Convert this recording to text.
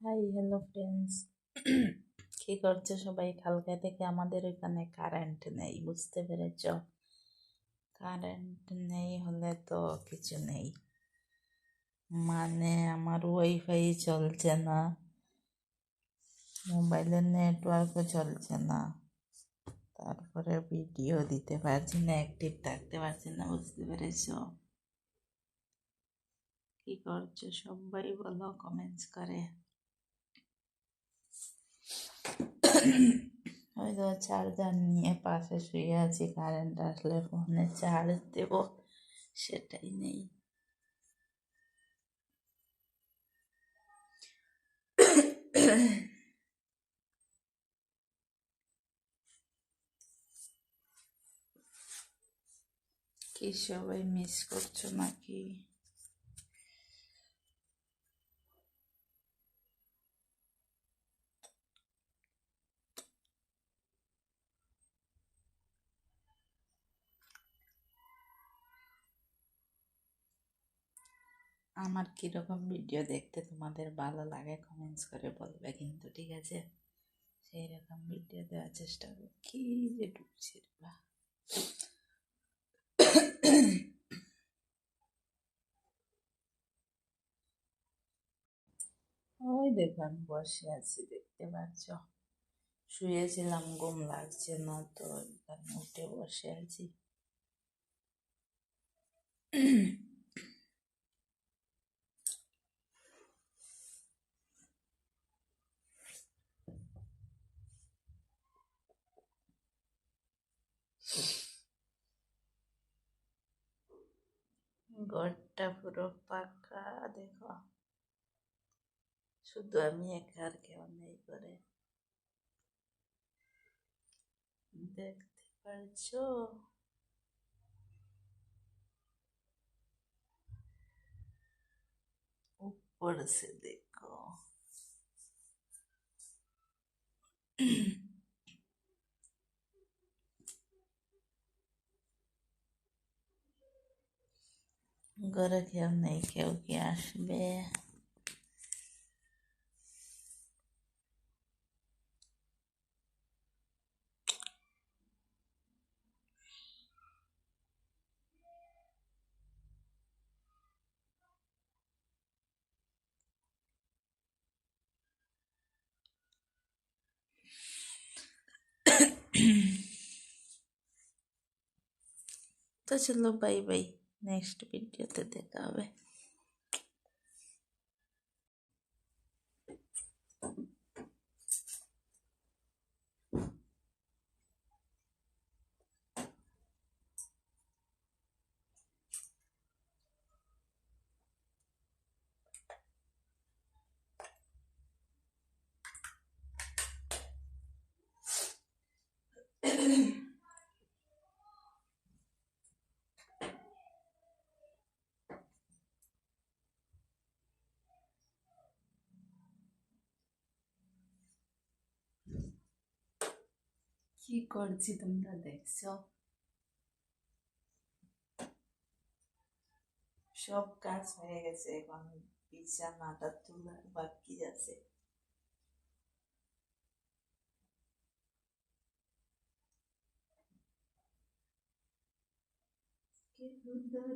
Hi hello friends কি করছ সবাই? কালকে থেকে আমাদের এখানে কারেন্ট নেই, বুঝতে পেরেছ? কারেন্ট নেই হলে তো কিছু নেই। মানে আমার ওয়াইফাই চলছে না মোবাইলের নেটওয়ার্কও চলছে না। তারপরে ভিডিও দিতে পারছি না অ্যাক্টিভ থাকতে পারছি না, বুঝতে পেরেছ? কি করছ সবাই বলো কমেন্টস করে। ওই তো চার্জার নিয়ে পাশে শুয়ে আছি কারেন্ট আসলে ফোনে চার্জ দেব, সেটাই নেই। কি সবাই মিস করছ নাকি? আমার কীরকম ভিডিও দেখতে তোমাদের ভালো লাগে কমেন্টস করে বলবে কিন্তু, ঠিক আছে? সেই রকম ভিডিও দেওয়ার চেষ্টা করব কি যে রে বা ওই দেখো, আমি বসে আছি, দেখতে পাচ্ছ? শুয়েছিলাম, ঘুম লাগছে না তো উঠে বসে আছি। ঘরটা পুরো পাকা দেখো শুধু আমি একা আর কেউ নেই করে দেখতে পারছো ऊपर से देखो ঘরে কেউ নেই কেউ কি আসবে তো চলো বাই বাই নেক্সট ভিডিওতে দেখা হবে। কি করছি তোমরা দেখছ? সব কাজ হয়ে গেছে এখন বিছানাটা তোলার বাকি আছে। কেউ